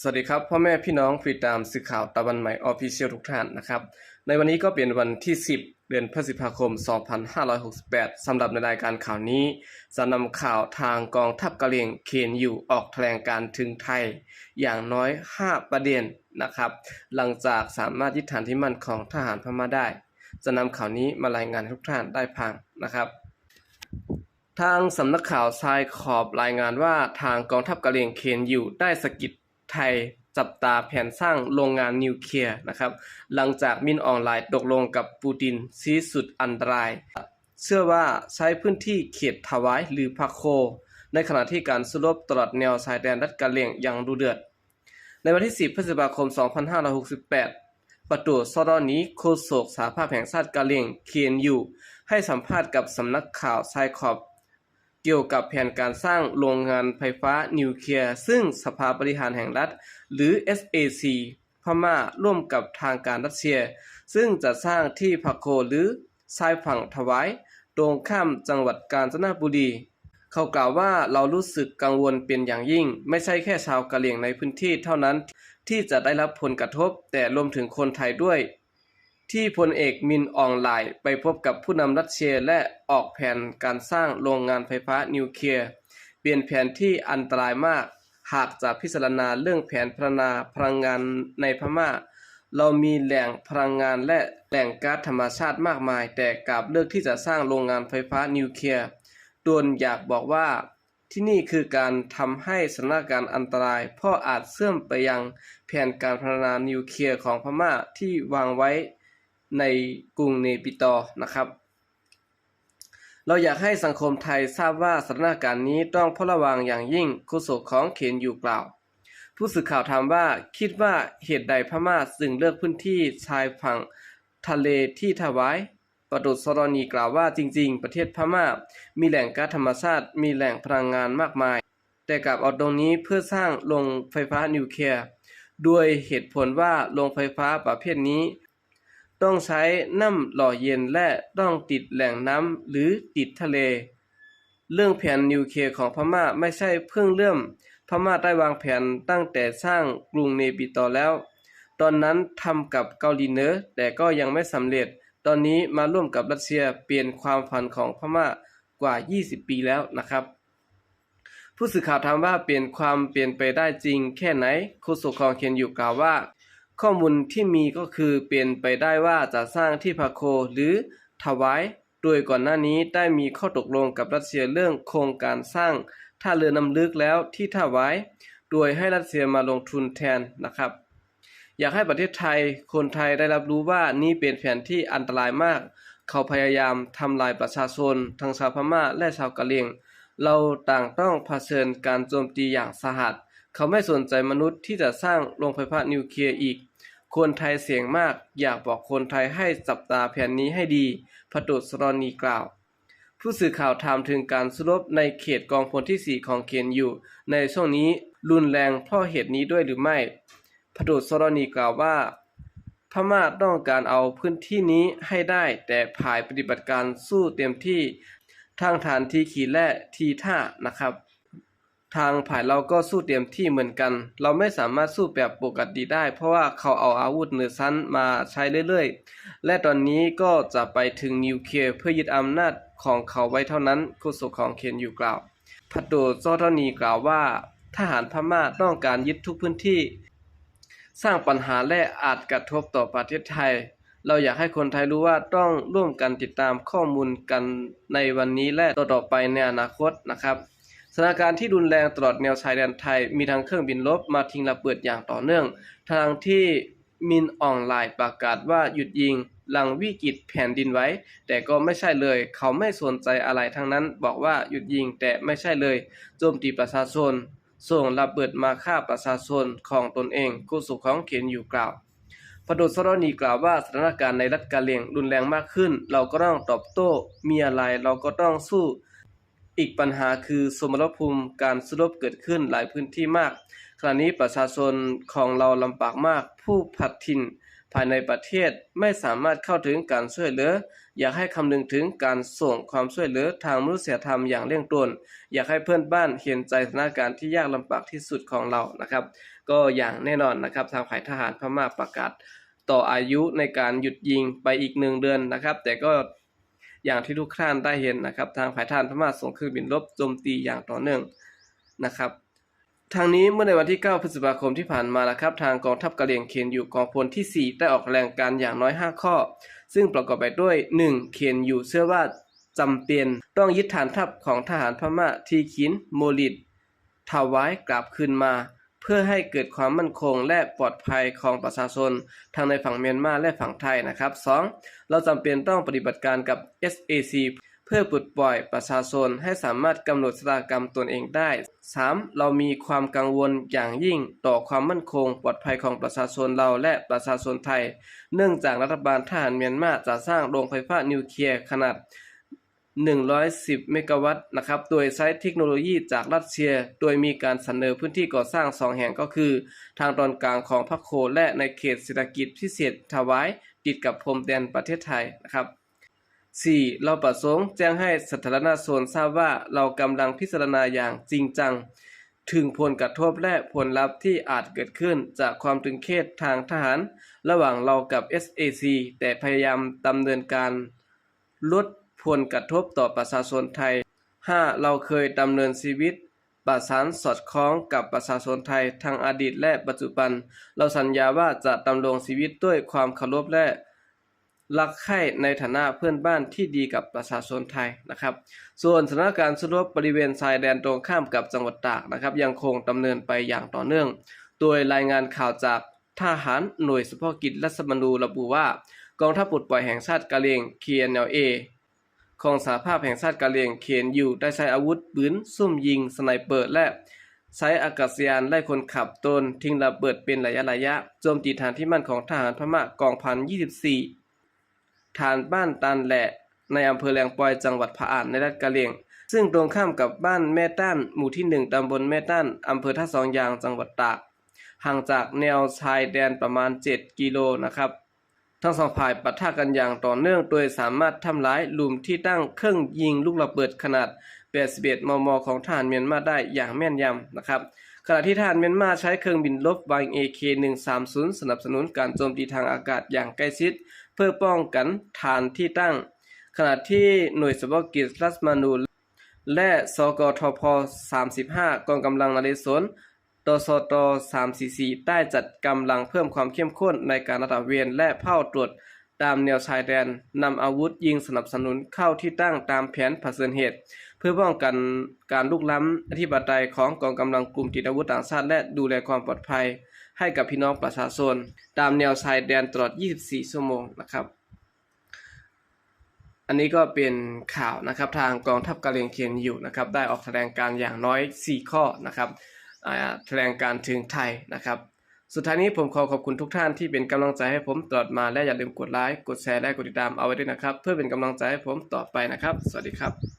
สวัสดีครับพ่อแม่พี่น้องผู้ติดตามสื่อข่าวตะวันใหม่ออฟฟิเชียลทุกท่านนะครับ ในวันนี้ก็เป็นวันที่ 10 เดือนพฤษภาคม 2568สำหรับในรายการข่าวนี้จะนำข่าวทางกองทัพกะเหรี่ยงเคนอยู่ออกแถลงการถึงไทย อย่างน้อย 5 ประเด็นนะครับ หลังจากสามารถยึดฐานที่มั่นของทหารพม่าได้ จะนำข่าวนี้มารายงานทุกท่านได้พังนะครับทางสำนักข่าวทรายขอบรายงานว่าทางกองทัพกะเหรี่ยงเคนอยู่ได้สะกิด ไทยจับตาแผนสร้างโรงงานนิวเคลียร์นะครับ หลังจากมินออนไลน์ตกลงกับปูตินซีสุดอันตราย เชื่อว่าใช้พื้นที่เขตถวายหรือพักโค ในขณะที่การสู้รบตลอดแนวชายแดนรัฐกะเหรี่ยงอย่างดุเดือด ในวันที่ 10 พฤษภาคม 2568 ประตูซอดอนี้โฆษกสาภาพแห่งชาติกะเหรี่ยงเคียนอยู่ ให้สัมภาษณ์กับสำนักข่าวไซคอบ เกี่ยวกับแผนการสร้างโรงงานไฟฟ้านิวเคลียร์ ซึ่งสภาบริหารแห่งรัฐ หรือ SAC พม่าร่วมกับทางการรัสเซีย ซึ่งจะสร้างที่พักโคหรือชายฝั่งถวายตรงข้ามจังหวัดกาญจนบุรี เขากล่าวว่าเรารู้สึกกังวลเป็นอย่างยิ่ง ไม่ใช่แค่ชาวกะเหรี่ยงในพื้นที่เท่านั้นที่จะได้รับผลกระทบ แต่รวมถึงคนไทยด้วย ที่พลเอกมินอองไลน์ไปพบกับผู้นำรัสเซียและออกแผนการสร้างโรงงานไฟฟ้านิวเคลียร์เปลี่ยนแผนที่อันตรายมาก หากจะพิจารณาเรื่องแผนพัฒนาพลังงานในพม่า เรามีแหล่งพลังงานและแหล่งก๊าซธรรมชาติมากมาย แต่กลับเลือกที่จะสร้างโรงงานไฟฟ้านิวเคลียร์ตวนอยากบอกว่าที่นี่คือการทำให้สถานการณ์อันตรายเพราะอาจเสื่อมไปยังแผนการพัฒนานิวเคลียร์ของพม่าที่วางไว้ ในกรุงเนปิตอนะครับ เราอยากให้สังคมไทยทราบว่าสถานการณ์นี้ต้องเฝ้าระวังอย่างยิ่งโฆษกของเขนอยู่กล่าว ผู้สื่อข่าวถามว่าคิดว่าเหตุใดพม่าจึงเลือกพื้นที่ชายฝั่งทะเลที่ถวายประดุษสรณีกล่าวว่าจริง ๆ ประเทศพม่า มีแหล่งก๊าซธรรมชาติมีแหล่งพลังงานมากมาย แต่กลับเอาตรงนี้เพื่อสร้างโรงไฟฟ้านิวเคลียร์ ด้วยเหตุผลว่าโรงไฟฟ้าประเภทนี้ ต้องใช้น้ำหล่อเย็นและต้องติดแหล่งน้ำหรือติดทะเล เรื่องแผนนิวเคลียร์ของพม่าไม่ใช่เพิ่งเริ่ม พม่าได้วางแผนตั้งแต่สร้างกรุงเนปิตอแล้ว ตอนนั้นทำกับเกาหลีเหนือแต่ก็ยังไม่สำเร็จ ตอนนี้มาร่วมกับรัสเซียเปลี่ยนความฝันของพม่ากว่า 20 ปีแล้วนะครับ ผู้สื่อข่าวถามว่าเปลี่ยนความเปลี่ยนไปได้จริงแค่ไหนโฆษกของเคนอยู่กล่าวว่า ข้อมูลที่มีก็คือเปลี่ยนไปได้ว่าจะสร้างที่พาโคหรือถวายโดยก่อนหน้านี้ได้มีข้อตกลงกับรัสเซียเรื่องโครงการสร้างท่าเรือน้ำลึกแล้วที่ถวายโดยให้รัสเซียมาลงทุนแทนนะครับ อยากให้ประเทศไทยคนไทยได้รับรู้ว่านี่เป็นแผนที่อันตรายมาก เขาพยายามทำลายประชาชนทั้งชาวพม่าและชาวกะเหรี่ยง เราต่างต้องเผชิญการโจมตีอย่างสาหัส เขาไม่สนใจมนุษย์ที่จะสร้างโรงไฟฟ้านิวเคลียร์อีก คนไทยเสียงมาก อยากบอกคนไทยให้จับตาแผนนี้ให้ดีพระดุษรณีกล่าว ผู้สื่อข่าวถามถึงการสู้รบในเขตกองพลที่ 4 ของเคนอยู่ ในช่วงนี้รุนแรงเพราะเหตุนี้ด้วยหรือไม่พระดุษรณีกล่าวว่า พม่าต้องการเอาพื้นที่นี้ให้ได้ แต่ภายปฏิบัติการสู้เต็มที่ทางฐานทีขีและทีท่านะครับ ทางผ่ายเราก็สู้เต็มที่เหมือนกัน เราไม่สามารถสู้แบบปกติได้ เพราะว่าเขาเอาอาวุธเหนือชั้นมาใช้เรื่อยๆ และตอนนี้ก็จะไปถึงนิวเคลียร์เพื่อยึดอำนาจของเขาไว้เท่านั้นโฆษกของเคนอยู่กล่าวพัดโดโซทอนีกล่าวว่า ทหารพม่าต้องการยึดทุกพื้นที่ สร้างปัญหาและอาจกระทบต่อประเทศไทย เราอยากให้คนไทยรู้ว่าต้องร่วมกันติดตามข้อมูลกันในวันนี้และต่อๆไปในอนาคตนะครับ สถานการณ์ที่รุนแรงตลอดแนวชายแดนไทย มีทั้งเครื่องบินรบมาทิ้งระเบิดอย่างต่อเนื่อง ทางที่มินออนไลน์ประกาศว่าหยุดยิงหลังวิกฤตแผ่นดินไหว้แต่ก็ไม่ใช่เลย เขาไม่สนใจอะไรทั้งนั้น บอกว่าหยุดยิงแต่ไม่ใช่เลย โจมตีประชาชน ส่งระเบิดมาฆ่าประชาชนของตนเองกู้สุขของเขียนอยู่กล่าวพดุษรณีกล่าวว่าสถานการณ์ในรัฐกะเหรี่ยงรุนแรงมากขึ้น เราก็ต้องตอบโต้ มีอะไรเราก็ต้องสู้ อีกปัญหาคือสมรภูมิการสู้รบเกิดขึ้นหลายพื้นที่มาก ขณะนี้ประชาชนของเราลำบากมาก ผู้ผัดถิ่นภายในประเทศไม่สามารถเข้าถึงการช่วยเหลือ อยากให้คำนึงถึงการส่งความช่วยเหลือทางมนุษยธรรมอย่างเร่งด่วน อยากให้เพื่อนบ้านเห็นใจสถานการณ์ที่ยากลำบากที่สุดของเรานะครับ ก็อย่างแน่นอนนะครับทางฝ่ายทหารพม่าประกาศ ต่ออายุในการหยุดยิงไปอีกหนึ่งเดือนนะครับ แต่ก็ อย่างที่ทุกท่านได้เห็นนะครับ ทางฝ่ายทหารพม่าส่งเครื่องบินรบโจมตีอย่างต่อเนื่องนะครับทางนี้เมื่อในวันที่ 9 พฤษภาคมที่ผ่านมานะครับ ทางกองทัพกะเหรี่ยงเคนอยู่กองพลที่ 4 ได้ออกแถลงการอย่างน้อย 5 ข้อ ซึ่งประกอบไปด้วย 1. เคนอยู่เชื่อว่าจำเป็นต้องยึดฐานทัพของทหารพม่าทีคิน โมลิดถวายกลับคืนมา เพื่อให้เกิดความมั่นคงและปลอดภัยของประชาชนทั้งในฝั่งเมียนมาและฝั่งไทยนะครับ 2. เราจำเป็นต้องปฏิบัติการกับ SAC เพื่อปลดปล่อยประชาชนให้สามารถกำหนดชะตากรรมตนเองได้ 3. เรามีความกังวลอย่างยิ่งต่อความมั่นคงปลอดภัยของประชาชนเราและประชาชนไทย เนื่องจากรัฐบาลทหารเมียนมาจะสร้างโรงไฟฟ้านิวเคลียร์ขนาด 110 เมกะวัตต์นะครับ โดยใช้เทคโนโลยีจากรัสเซีย โดยมีการเสนอพื้นที่ก่อสร้าง 2 แห่งก็คือ ทางตอนกลางของพระโคและในเขตเศรษฐกิจพิเศษทวายติดกับพรมแดนประเทศไทยนะครับ 4. เราประสงค์แจ้งให้สาธารณชนทราบว่าเรากำลังพิจารณาอย่างจริงจัง ถึงผลกระทบและผลลัพธ์ที่อาจเกิดขึ้นจากความตึงเครียดทางทหาร ระหว่างเรากับ SAC แต่พยายามดำเนินการลด ผลกระทบต่อประชาชนไทย 5. เราเคยดำเนินชีวิต ประสานสอดคล้องกับประชาชนไทยทั้งอดีตและปัจจุบัน เราสัญญาว่าจะดำรงชีวิตด้วยความเคารพและรักใคร่ในฐานะเพื่อนบ้านที่ดีกับประชาชนไทยนะครับ ส่วนสถานการณ์สุรบบริเวณชายแดนตรงข้ามกับจังหวัดตากนะครับ ยังคงดำเนินไปอย่างต่อเนื่อง โดยรายงานข่าวจากทหารหน่วยเฉพาะกิจรัศมนูระบุว่ากองทัพปลดปล่อยแห่งชาติกะเหรี่ยง KNLA ของสหภาพแห่งชาติกะเหรี่ยง KNU ได้ใช้อาวุธปืนซุ่มยิง สไนเปอร์และใช้อากาศยานไล่คนขับตนทิ้งระเบิดเป็นระยะระยะโจมตีฐานที่มั่นของทหารพม่ากองพัน24ฐานบ้านตันแหละในอำเภอแหลงปอยจังหวัดพะอานในรัฐกะเหรี่ยง ซึ่งตรงข้ามกับบ้านแม่ต้านหมู่ที่1ตำบลแม่ต้านอำเภอท่าสองยางจังหวัดตากห่างจากแนวชายแดนประมาณ 7 กิโลนะครับ ทั้งสองฝ่ายปะทะกันอย่างต่อเนื่อง โดยสามารถทำลายหลุมที่ตั้งเครื่องยิงลูกระเบิดขนาด 81 มม ของทหารเมียนมาได้อย่างแม่นยำนะครับ ขณะที่ทหารเมียนมาใช้เครื่องบินรบ y AK-130 สนับสนุนการโจมตีทางอากาศอย่างใกล้ชิด เพื่อป้องกันฐานที่ตั้ง ขณะที่หน่วยเฉพาะกิจรัสมานูและสกทพ 35 กองกำลังนเรศวร ตสต344ได้จัดกำลังเพิ่มความเข้มข้นในการระดับเวรและเฝ้าตรวจตามแนวชายแดนนำอาวุธยิงสนับสนุนเข้าที่ตั้งตามแผนเผชิญเหตุ เพื่อป้องกันการลุกล้ำอธิปไตยของกองกำลังกลุ่มติดอาวุธต่างชาติ และดูแลความปลอดภัย ให้กับพี่น้องประชาชนตามแนวชายแดนตลอด 24 ชั่วโมงนะครับอันนี้ก็เป็นข่าวนะครับทางกองทัพกะเหรี่ยงเคียนอยู่นะครับได้ออกแถลงการอย่างน้อย 4 ข้อนะครับ แถลงการถึงไทยนะครับ สุดท้ายนี้ผมขอขอบคุณทุกท่านที่เป็นกำลังใจให้ผมตลอดมาและอย่าลืมกดไลค์กดแชร์และกดติดตามเอาไว้ด้วยนะครับ เพื่อเป็นกำลังใจให้ผมต่อไปนะครับ สวัสดีครับ